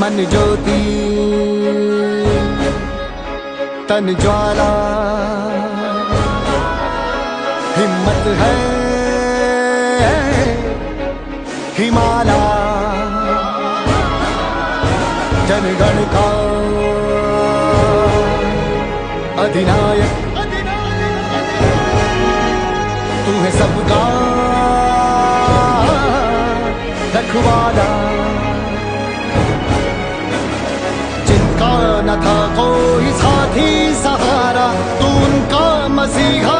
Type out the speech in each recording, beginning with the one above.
मन ज्योति तन ज्वाला। हिम्मत है हिमाला। जनगण का अधिनायक। तू है सबका रखवाला। ही सहारा तू उनका मसीहा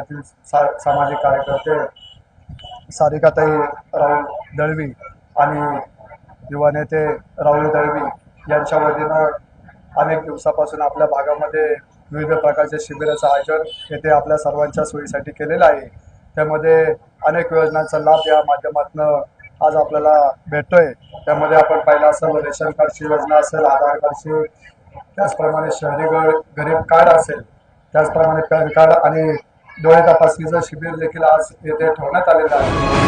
भागातील सा- सामाजिक कार्यकर्ते सारिकाताई राहुल दळवी आणि युवा नेते राहुल दळवी यांच्या वतीनं अनेक दिवसापासून आपल्या भागामध्ये विविध प्रकारच्या शिबिराचं आयोजन येथे आपल्या सर्वांच्या सोयीसाठी केलेलं आहे. त्यामध्ये अनेक योजनांचा लाभ या माध्यमातून आज आपल्याला भेटतोय. त्यामध्ये आपण पाहिलं असेल रेशन कार्डची योजना असेल आधार कार्डची त्याचप्रमाणे शहरी गड गरीब कार्ड असेल त्याचप्रमाणे पॅन कार्ड आणि डोळे तपासणीचं शिबिर देखील आज येथे ठेवण्यात आलेलं आहे.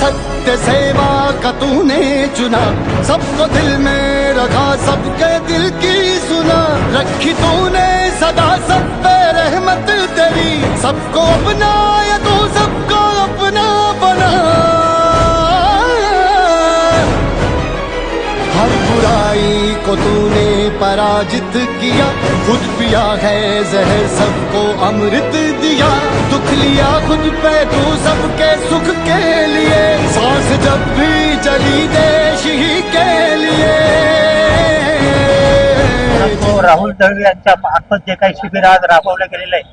सत्य सेवा का तूने चुना? सबको दिल में रखा सबके दिल की सुना। रखी तूने सदा सब पे रहमत तेरी। सबको अपना या तू सबको अपना बना। को तूने पराजित किया, खुद पिया है जहर, सबको अमृत दिया। दुख लिया खुद पे, तू सबके सुख के लिए। सांस जब भी चली देश ही के लिए। तो राहुल दळवी यांच्या मार्फत जे काही शिबिर आज राबवलं गेलेलं आहे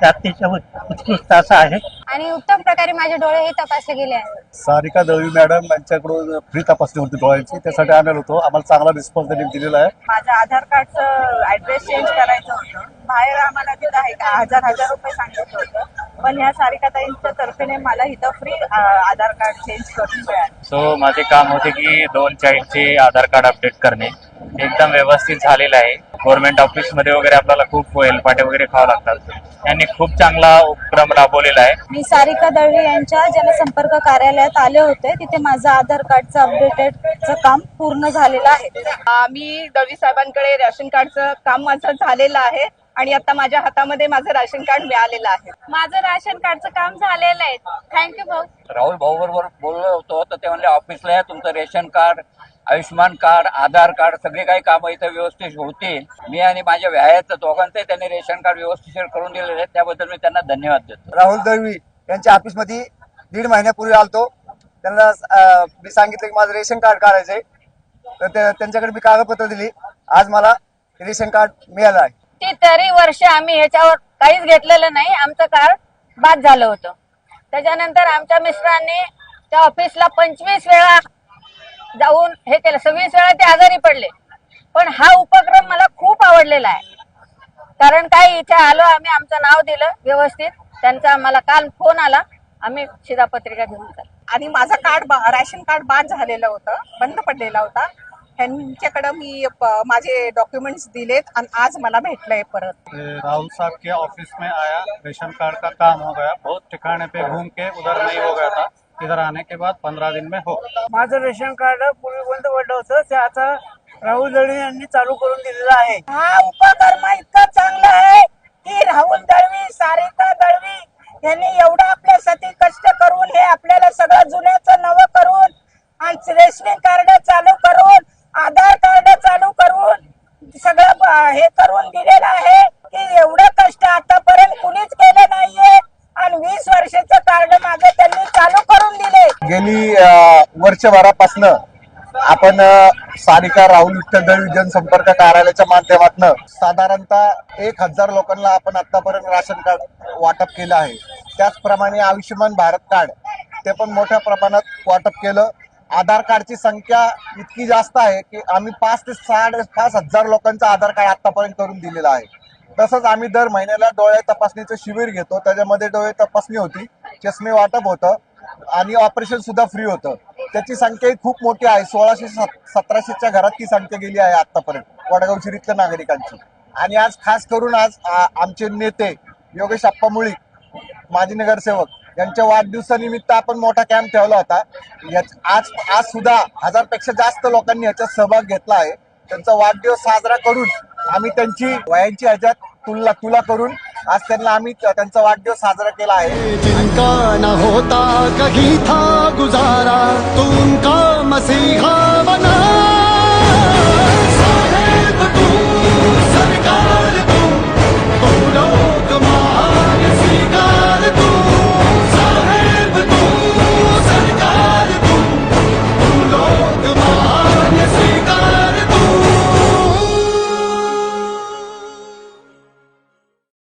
ते अतिशय उत्कृष्ट असं आहे. आणि उत्तम प्रकारे माझे डोळे हे तपासले गेले आहेत. सारिका दळवी मॅडम यांच्याकडून फ्री तपासणी होती डोळ्यांची. त्यासाठी आम्ही आलो होतो. आम्हाला चांगला रिस्पॉन्स त्यांनी दिलेला आहे. माझं आधार कार्डचं ऍड्रेस चेंज करायचं होतं. बाहेर आम्हाला तिथं आहे का? हजार हजार रुपये सांगितलं होतं. पण ह्या सारिकाताईंच्या तर्फेने मला इथं फ्री आधार कार्ड चेंज करून मिळालं. सो माझे काम होते की दोन चाळीसचे आधार कार्ड अपडेट करणे. एकदम व्यवस्थित झालेलं आहे. गव्हर्नमेंट ऑफिसमध्ये वगैरे आपल्याला खूप हेलपाटे वगैरे खावं लागतात. त्यांनी खूप चांगला उपक्रम राबवलेला आहे. मी सारिका दळवी यांच्या जनसंपर्क कार्यालयात आले होते. तिथे माझं आधार कार्डचं अपडेटेडचं काम पूर्ण झालेलं आहे. मी दळवी साहेबांकडे रेशन कार्डचं काम माझं झालेलं आहे. आणि आता माझ्या हातामध्ये माझं राशन कार्ड मिळालेलं आहे. माझं राशन कार्डचं काम झालेलं आहे. थँक्यू भाऊ. राहुल भाऊ बरोबर बोललो होतो तर ते म्हणले ऑफिसला या तुमचं ration card Ayushman card Aadhaar card सगळे काही कामं इथं व्यवस्थित होतील. मी आणि माझ्या व्यायाचं दोघांचे त्यांनी रेशन कार्ड व्यवस्थित करून दिलेले आहेत त्याबद्दल मी त्यांना धन्यवाद देतो. राहुल दळवी यांच्या ऑफिसमध्ये दीड महिन्यापूर्वी आलतो. त्यांना मी सांगितलं की माझं रेशन कार्ड काढायचंय. तर ते- त्यांच्याकडे मी कागदपत्र दिली. आज मला रेशन कार्ड मिळालं आहे. ती तरी वर्ष आम्ही ह्याच्यावर काहीच घेतलेलं नाही. आमचं कार्ड बाद झालं होतं. त्याच्यानंतर आमच्या मिस्टरांनी त्या ऑफिसला पंचवीस वेळा जाऊन हे केलं. सव्वीस वेळा ते आजारी पडले. पण हा उपक्रम मला खूप आवडलेला आहे. कारण काय इथे आलो आम्ही आमचं नाव दिलं व्यवस्थित. त्यांचा आम्हाला काल फोन आला. आम्ही शिधापत्रिका घेऊन आणि माझं कार्ड बा- राशन कार्ड बाद झालेलं होतं. बंद पडलेला होता. ह्यांच्याकडं मी माझे डॉक्युमेंट्स दिलेत आणि आज मला भेटलंय परत. राहुल साहब के ऑफिस में आया रेशन कार्ड का काम हो गया बहुत ठिकाने पे घूम के उधर नहीं हो गया था इधर आने के बाद पंद्रह दिन में हो माझं रेशन कार्ड पूर्वी बंद पडलं होतं ते आता राहुल दळवी यांनी चालू करून दिलेलं आहे. हा उपक्रम इतका चांगला आहे की राहुल दळवी सारिका दळवी यांनी एवढं आपल्यासाठी कष्ट करून हे आपल्याला सगळं जुन्याचं नवं करून आणि रेशनिंग कार्ड चालू करून आधार कार्ड चालू करून सगळं ब- हे करून दिलेलं आहे की एवढं कष्ट आतापर्यंत कुणीच केलं नाहीये आणि वीस कार्ड माझं त्यांनी चालू करून दिले. गेली वर्षभरापासनं आपण सारिका राहुल विठ्ठल दळवी जनसंपर्क कार्यालयाच्या माध्यमातून साधारणतः एक हजार लोकांना आपण आतापर्यंत राशन कार्ड वाटप केलं आहे. त्याचप्रमाणे आयुष्यमान भारत कार्ड ते पण मोठ्या प्रमाणात वाटप केलं. आधार कार्डची संख्या इतकी जास्त आहे की आम्ही पाच ते साडे पाच हजार लोकांचं आधार कार्ड आतापर्यंत करून दिलेलं आहे. तसंच आम्ही दर महिन्याला डोळे तपासणीचं शिबिर घेतो. त्याच्यामध्ये डोळे तपासणी होती. चष्मे वाटप होतं. आणि ऑपरेशन सुद्धा फ्री होतं. त्याची संख्या ही खूप मोठी आहे. सोळाशे सतराशेच्या घरात ती संख्या गेली आहे आतापर्यंत वडगाव शिरीतल्या नागरिकांची. आणि आज खास करून आज आमचे नेते योगेश अप्पा मुळीक माजी नगरसेवक यांच्या वाढदिवसानिमित्त आपण मोठा कॅम्प ठेवला होता. याच- आज आज सुद्धा हजारपेक्षा जास्त लोकांनी याच्यात सहभाग घेतला आहे. त्यांचा वाढदिवस साजरा करून आम्ही त्यांची वयांची ह्याच्यात तुलना तुला करून आज त्यांना आम्ही त्यांचा वाढदिवस साजरा केला आहे. जिनका न होता कही था गुजारा तुमका मसीहा?